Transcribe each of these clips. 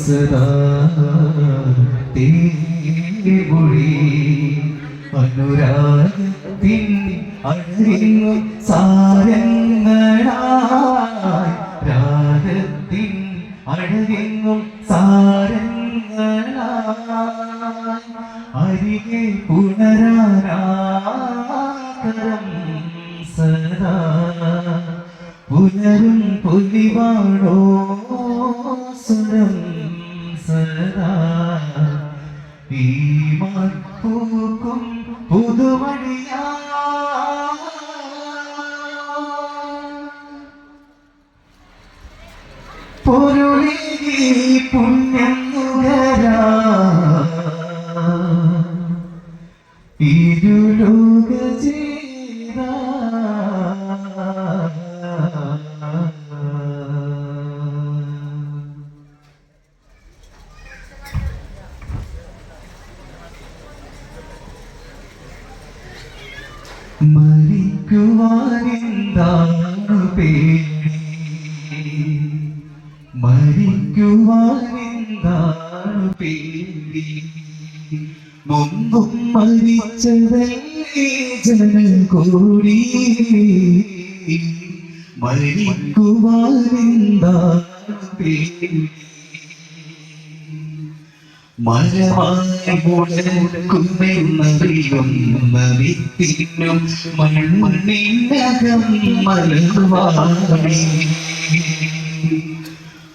സദാ തീമൊഴി അനുരാഗത്തിൻ അഴിങ്ങും സാരങ്ങളായി രാഗത്തിൻ അഴകിങ്ങും സാരങ്ങളായി. അരികെ പുനരാനാകരം സദാ. പുനരും പുലിവാണോ? സ്വരം സദാ. ഈ പൂക്കും പുതുവടിയാ പൊരുളി പുണ്യം മരിക്കുവാനെന്താണ് പേടി? മരിക്കുവാനെന്താണ് പേടി? മുമ്പും മരിച്ചതല്ലേ ജനകൂടി മരിക്കുവാനെന്താണ് പേടി? മരമായി മുഴക്കുമെന്നറിയുന്ന വിത്തിനും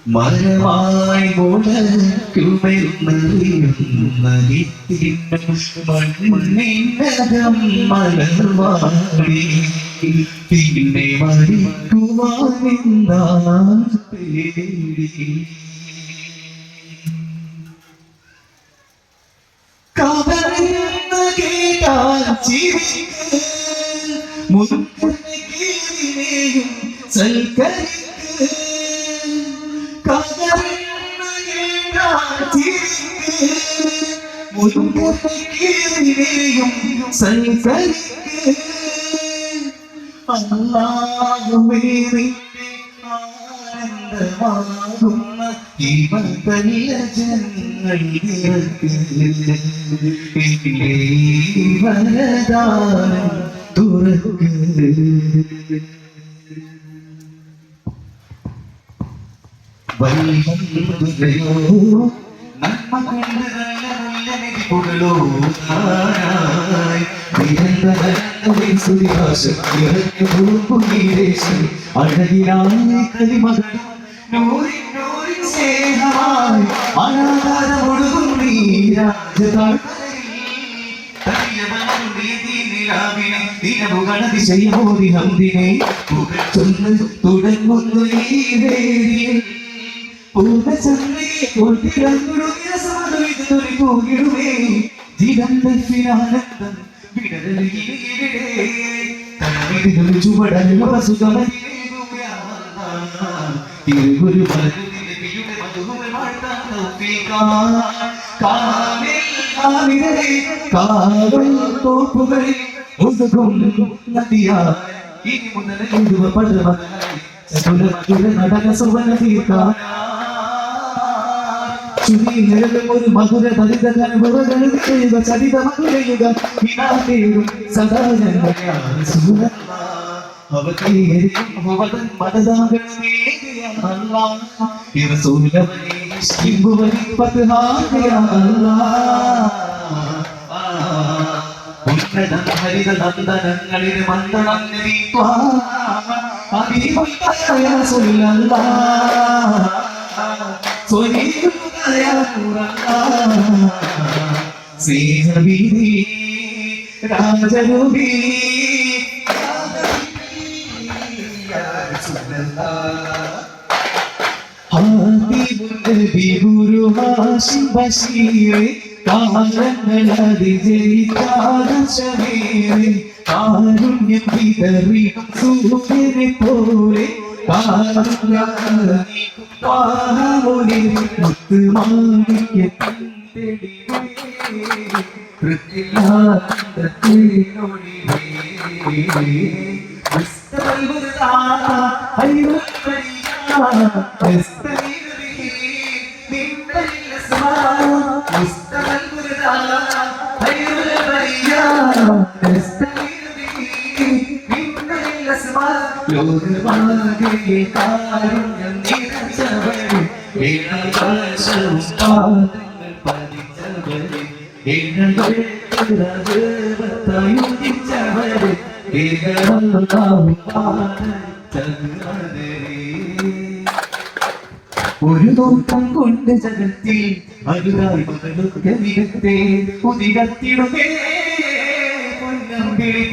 മരമായി മുഴക്കുമെന്നറിയുന്ന വിത്തിനും പിന്നെ മരിക്കുവാനെന്താണ് പേടി? കവരുന്ന കേട്ടാൽ ചിരിക്ക് മുൻപുറകിനെയും സൽക്കരിക്ക്. കവരുന്ന കേട്ടാൽ ചിരിക്ക് മുൻപുറകിനെയും സൽക്കരിക്ക്. അല്ലാഹുവേ ആനന്ദമാകുന്ന ഇവതല്ല ജനങ്ങൾക്ക് വരദാനം തുറക്ക് വൈകുകയോ നന്മ കൊണ്ട് നല്ല നല്ല നെരിപ്പുകളോ അഴകിനായ കളിമകളും നൂറിൻ നൂറിൻ സ്നേഹമായി അനാഥാരമൊഴുകും നീ രാജതാഴ്ചയമോദിനെ പുകച്ചൊന്ന് തുടങ്ങുന്നു ഈ വേദിയിൽ. പൂർണചന്ദ്രയെ കൊട്ടിടങ്ങുടുങ്ങിയ സമതവിതൊരു പോകിടുമേ ജിതന്തത്തിനാനന്ദം വിടരലിവിടെ കണ്ണീരിനൊരു ചുവടലുള്ള തിരുഗുരു മലരുതിയുടെ തോപ്പുകളിൽ ഒതുക്കും നദിയാ ഇനി മുതൽ എഴുതുവ പടവനായി ചതുര മധുര നടന സുവന ചുരിയിലും ഒരു മധുര ദളിത ചെയ്യുക ചരിത വിനാതേരും സദാ സുര അവതീകരിക്കും മതദാഗണമേ അല്ലാഹ് ഇറസൂലവനെ ഇമ്പുവനി പത്ഹായ അല്ലാഹ് ഉന്നത ഹരിത നന്ദനങ്ങളിൽ മന്ദനം സ്നേഹവീതി രാജരൂപി ഗുരു ഹാഷിം ബഷീറെ കാലങ്ങളതി ജയിച്ചാദശമേറെ കാരുണ്യം വിതറിയും സൂര്യനെ പോലെ തെളിവേ. ലോകമാകെ കാരുണ്യം നിറച്ചവരെ ഏഴാകാശവും പാദങ്ങൾ പതിച്ചവരെ ഏകനാവും പാദച്ചവരെ ഒരു നോട്ടം കൊണ്ട് ചകത്തി അരുതായി മുതലൊക്കെ വിരത്തെ പുതിരത്തിടുമേ പൊന്നമ്പിളി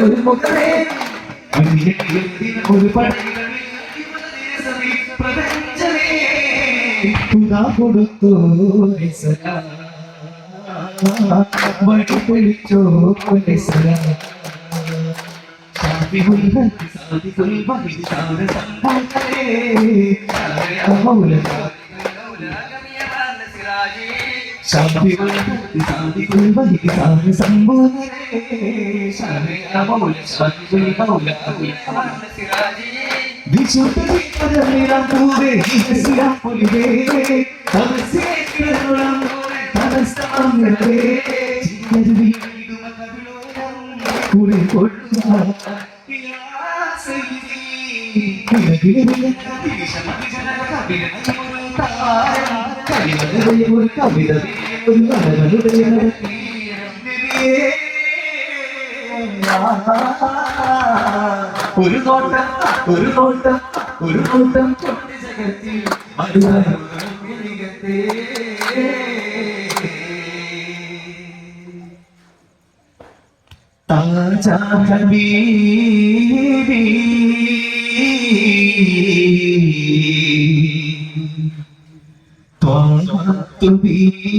ഒരു മുഖമേ ഒരു പ്രപഞ്ചമേ. പുതാ കൊടുത്തു വഴി പൊളിച്ചോ സലാ കൂടെ കൊള്ളുക ഒരു കവിത ഒരു ഒരു നോട്ടം ഒരു നോട്ടം ഒരു നോട്ടം കൊണ്ട് തുബീബി